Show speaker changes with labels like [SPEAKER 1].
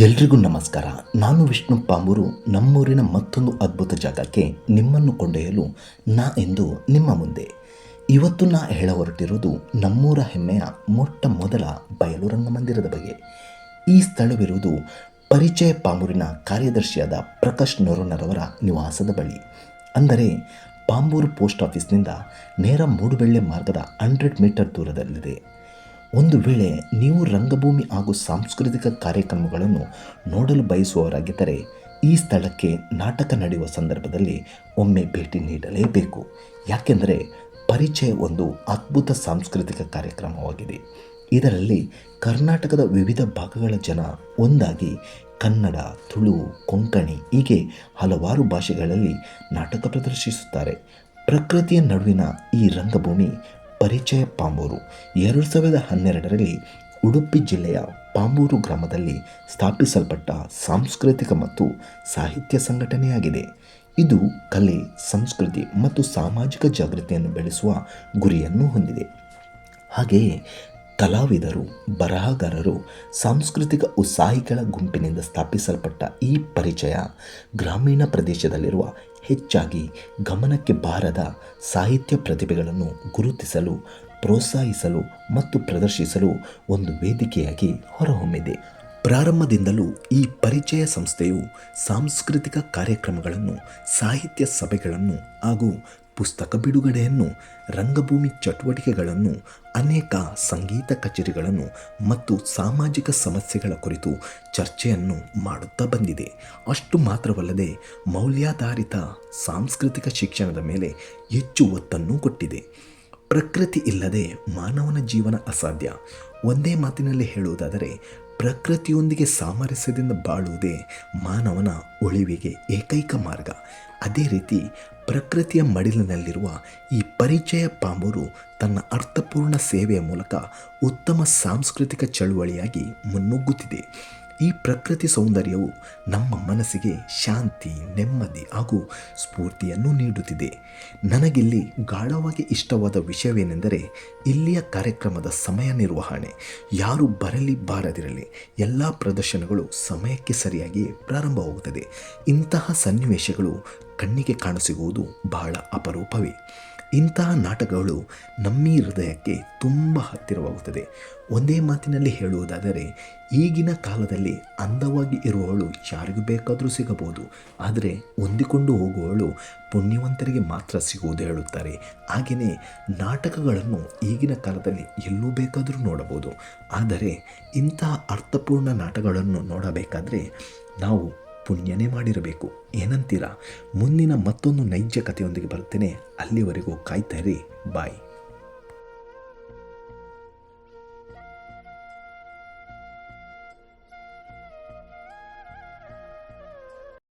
[SPEAKER 1] ಎಲ್ರಿಗೂ ನಮಸ್ಕಾರ. ನಾನು ವಿಷ್ಣು ಪಾಂಬೂರು. ನಮ್ಮೂರಿನ ಮತ್ತೊಂದು ಅದ್ಭುತ ಜಾಗಕ್ಕೆ ನಿಮ್ಮನ್ನು ಕೊಂಡೊಯ್ಯಲು ನಾ ಎಂದು ನಿಮ್ಮ ಮುಂದೆ. ಇವತ್ತು ನಾ ಹೇಳ ಹೊರಟಿರುವುದು ನಮ್ಮೂರ ಹೆಮ್ಮೆಯ ಮೊಟ್ಟ ಮೊದಲ ಬಯಲು ರಂಗಮಂದಿರದ ಬಗ್ಗೆ ಈ ಸ್ಥಳವಿರುವುದು ಪರಿಚಯ ಪಾಂಬೂರಿನ ಕಾರ್ಯದರ್ಶಿಯಾದ ಪ್ರಕಾಶ್ ನೊರೋನರವರ ನಿವಾಸದ ಬಳಿ. ಅಂದರೆ ಪಾಂಬೂರು ಪೋಸ್ಟ್ ಆಫೀಸ್ನಿಂದ ನೇರ ಮೂಡುಬೆಳ್ಳೆ ಮಾರ್ಗದ ಹಂಡ್ರೆಡ್ ಮೀಟರ್ ದೂರದಲ್ಲಿದೆ. ಒಂದು ವೇಳೆ ನೀವು ರಂಗಭೂಮಿ ಹಾಗೂ ಸಾಂಸ್ಕೃತಿಕ ಕಾರ್ಯಕ್ರಮಗಳನ್ನು ನೋಡಲು ಬಯಸುವವರಾಗಿದ್ದರೆ ಈ ಸ್ಥಳಕ್ಕೆ ನಾಟಕ ನಡೆಯುವ ಸಂದರ್ಭದಲ್ಲಿ ಒಮ್ಮೆ ಭೇಟಿ ನೀಡಲೇಬೇಕು. ಯಾಕೆಂದರೆ ಪರಿಚಯ ಒಂದು ಅದ್ಭುತ ಸಾಂಸ್ಕೃತಿಕ ಕಾರ್ಯಕ್ರಮವಾಗಿದೆ. ಇದರಲ್ಲಿ ಕರ್ನಾಟಕದ ವಿವಿಧ ಭಾಗಗಳ ಜನ ಒಂದಾಗಿ ಕನ್ನಡ, ತುಳು, ಕೊಂಕಣಿ ಹೀಗೆ ಹಲವಾರು ಭಾಷೆಗಳಲ್ಲಿ ನಾಟಕ ಪ್ರದರ್ಶಿಸುತ್ತಾರೆ. ಪ್ರಕೃತಿಯ ನಡುವಿನ ಈ ರಂಗಭೂಮಿ ಪರಿಚಯ ಪಾಂಬೂರು. ಎರಡು ಸಾವಿರದ ಹನ್ನೆರಡರಲ್ಲಿ ಉಡುಪಿ ಜಿಲ್ಲೆಯ ಪಾಂಬೂರು ಗ್ರಾಮದಲ್ಲಿ ಸ್ಥಾಪಿಸಲ್ಪಟ್ಟ ಸಾಂಸ್ಕೃತಿಕ ಮತ್ತು ಸಾಹಿತ್ಯ ಸಂಘಟನೆಯಾಗಿದೆ. ಇದು ಕಲೆ, ಸಂಸ್ಕೃತಿ ಮತ್ತು ಸಾಮಾಜಿಕ ಜಾಗೃತಿಯನ್ನು ಬೆಳೆಸುವ ಗುರಿಯನ್ನು ಹೊಂದಿದೆ. ಹಾಗೆಯೇ ಕಲಾವಿದರು, ಬರಹಗಾರರು, ಸಾಂಸ್ಕೃತಿಕ ಉತ್ಸಾಹಿಗಳ ಗುಂಪಿನಿಂದ ಸ್ಥಾಪಿಸಲ್ಪಟ್ಟ ಈ ಪರಿಚಯ ಗ್ರಾಮೀಣ ಪ್ರದೇಶದಲ್ಲಿರುವ ಹೆಚ್ಚಾಗಿ ಗಮನಕ್ಕೆ ಬಾರದ ಸಾಹಿತ್ಯ ಪ್ರತಿಭೆಗಳನ್ನು ಗುರುತಿಸಲು, ಪ್ರೋತ್ಸಾಹಿಸಲು ಮತ್ತು ಪ್ರದರ್ಶಿಸಲು ಒಂದು ವೇದಿಕೆಯಾಗಿ ಹೊರಹೊಮ್ಮಿದೆ. ಪ್ರಾರಂಭದಿಂದಲೂ ಈ ಪರಿಚಯ ಸಂಸ್ಥೆಯು ಸಾಂಸ್ಕೃತಿಕ ಕಾರ್ಯಕ್ರಮಗಳನ್ನು, ಸಾಹಿತ್ಯ ಸಭೆಗಳನ್ನು ಹಾಗೂ ಪುಸ್ತಕ ಬಿಡುಗಡೆಯನ್ನು, ರಂಗಭೂಮಿ ಚಟುವಟಿಕೆಗಳನ್ನು, ಅನೇಕ ಸಂಗೀತ ಕಚೇರಿಗಳನ್ನು ಮತ್ತು ಸಾಮಾಜಿಕ ಸಮಸ್ಯೆಗಳ ಕುರಿತು ಚರ್ಚೆಯನ್ನು ಮಾಡುತ್ತಾ ಬಂದಿದೆ. ಅಷ್ಟು ಮಾತ್ರವಲ್ಲದೆ ಮೌಲ್ಯಾಧಾರಿತ ಸಾಂಸ್ಕೃತಿಕ ಶಿಕ್ಷಣದ ಮೇಲೆ ಹೆಚ್ಚು ಒತ್ತನ್ನು ಕೊಟ್ಟಿದೆ. ಪ್ರಕೃತಿ ಇಲ್ಲದೆ ಮಾನವನ ಜೀವನ ಅಸಾಧ್ಯ. ಒಂದೇ ಮಾತಿನಲ್ಲಿ ಹೇಳುವುದಾದರೆ, ಪ್ರಕೃತಿಯೊಂದಿಗೆ ಸಾಮರಸ್ಯದಿಂದ ಬಾಳುವುದೇ ಮಾನವನ ಉಳಿವಿಗೆ ಏಕೈಕ ಮಾರ್ಗ. ಅದೇ ರೀತಿ ಪ್ರಕೃತಿಯ ಮಡಿಲಿನಲ್ಲಿರುವ ಈ ಪರಿಚಯ ಪಾಂಬೂರು ತನ್ನ ಅರ್ಥಪೂರ್ಣ ಸೇವೆಯ ಮೂಲಕ ಉತ್ತಮ ಸಾಂಸ್ಕೃತಿಕ ಚಳುವಳಿಯಾಗಿ ಮುನ್ನುಗ್ಗುತ್ತಿದೆ. ಈ ಪ್ರಕೃತಿ ಸೌಂದರ್ಯವು ನಮ್ಮ ಮನಸ್ಸಿಗೆ ಶಾಂತಿ, ನೆಮ್ಮದಿ ಹಾಗೂ ಸ್ಫೂರ್ತಿಯನ್ನು ನೀಡುತ್ತಿದೆ. ನನಗಿಲ್ಲಿ ಗಾಢವಾಗಿ ಇಷ್ಟವಾದ ವಿಷಯವೇನೆಂದರೆ ಇಲ್ಲಿಯ ಕಾರ್ಯಕ್ರಮದ ಸಮಯ ನಿರ್ವಹಣೆ. ಯಾರು ಬರಲಿ ಬಾರದಿರಲಿ ಎಲ್ಲ ಪ್ರದರ್ಶನಗಳು ಸಮಯಕ್ಕೆ ಸರಿಯಾಗಿ ಪ್ರಾರಂಭವಾಗುತ್ತದೆ. ಇಂತಹ ಸನ್ನಿವೇಶಗಳು ಕಣ್ಣಿಗೆ ಕಾಣಸಿಗುವುದು ಬಹಳ ಅಪರೂಪವೇ. ಇಂತಹ ನಾಟಕಗಳು ನಮ್ಮಿ ಹೃದಯಕ್ಕೆ ತುಂಬ ಹತ್ತಿರವಾಗುತ್ತದೆ. ಒಂದೇ ಮಾತಿನಲ್ಲಿ ಹೇಳುವುದಾದರೆ, ಈಗಿನ ಕಾಲದಲ್ಲಿ ಅಂದವಾಗಿ ಇರುವವಳು ಯಾರಿಗೂ ಬೇಕಾದರೂ ಸಿಗಬಹುದು. ಆದರೆ ಹೊಂದಿಕೊಂಡು ಹೋಗುವವಳು ಪುಣ್ಯವಂತರಿಗೆ ಮಾತ್ರ ಸಿಗುವುದು ಹೇಳುತ್ತಾರೆ. ಹಾಗೆಯೇ ನಾಟಕಗಳನ್ನು ಈಗಿನ ಕಾಲದಲ್ಲಿ ಎಲ್ಲೂ ಬೇಕಾದರೂ ನೋಡಬಹುದು. ಆದರೆ ಇಂತಹ ಅರ್ಥಪೂರ್ಣ ನಾಟಕಗಳನ್ನು ನೋಡಬೇಕಾದರೆ ನಾವು ಪುಣ್ಯನೇ ಮಾಡಿರಬೇಕು. ಏನಂತೀರಾ? ಮುಂದಿನ ಮತ್ತೊಂದು ನೈಜ ಕಥೆಯೊಂದಿಗೆ ಬರುತ್ತೇನೆ. ಅಲ್ಲಿವರೆಗೂ ಕಾಯ್ತಾ ಇರಿ. ಬಾಯ್.